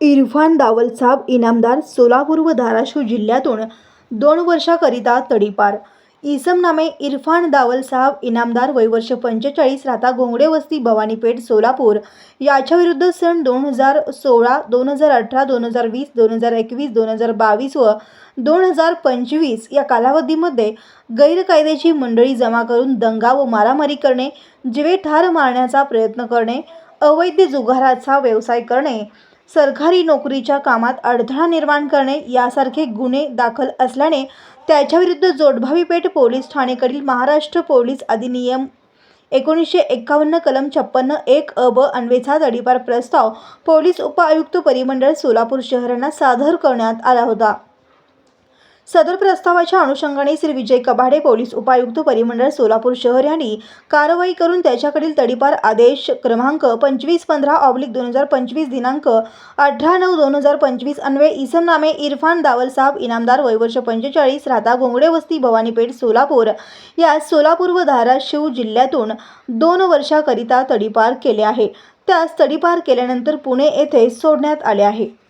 इरफान दावलसाब इनामदार सोलापूर व धाराशिव जिल्ह्यातून दोन वर्षाकरिता तडीपार. इसम नामे इरफान दावलसाब इनामदार वयवर्ष पंचेचाळीस राहता घोंगडे वस्ती भवानीपेठ सोलापूर. याच्याविरुद्ध सन दोन हजार सोळा दोन हजार अठरा दोन हजार वीस दोन हजार एकवीस दोन हजार बावीस व दोन हजार पंचवीस या कालावधीमध्ये गैरकायदेशीर मंडळी जमा करून दंगा व मारामारी करणे जीवे ठार मारण्याचा प्रयत्न करणे अवैध जुगाराचा व्यवसाय करणे सरकारी नोकरीच्या कामात अडथळा निर्माण करणे यासारखे गुन्हे दाखल असल्याने त्याच्याविरुद्ध जोडभावीपेठ पोलीस ठाणेकडील महाराष्ट्र पोलीस अधिनियम एकोणीसशे एक्कावन्न कलम छप्पन्न एक अ अन्वेचा तडीपार प्रस्ताव पोलीस उपआयुक्त परिमंडळ सोलापूर शहरांना सादर करण्यात आला होता. सदर प्रस्तावाच्या अनुषंगाने श्री विजय कबाडे पोलीस उपायुक्त परिमंडळ सोलापूर शहर यांनी कारवाई करून त्याच्याकडील तडीपार आदेश क्रमांक पंचवीस पंधरा ऑब्लिक दोन हजार पंचवीस दिनांक अठरा नऊ दोन हजार पंचवीस अन्वे इसम नामे इरफान दावलसाब इनामदार वयवर्ष पंचेचाळीस राहता घोंगडे वस्ती भवानीपेठ सोलापूर. या सोलापूर व धाराशिव जिल्ह्यातून दोन वर्षाकरिता तडीपार केले आहे. त्यास तडीपार केल्यानंतर पुणे येथे सोडण्यात आले आहे.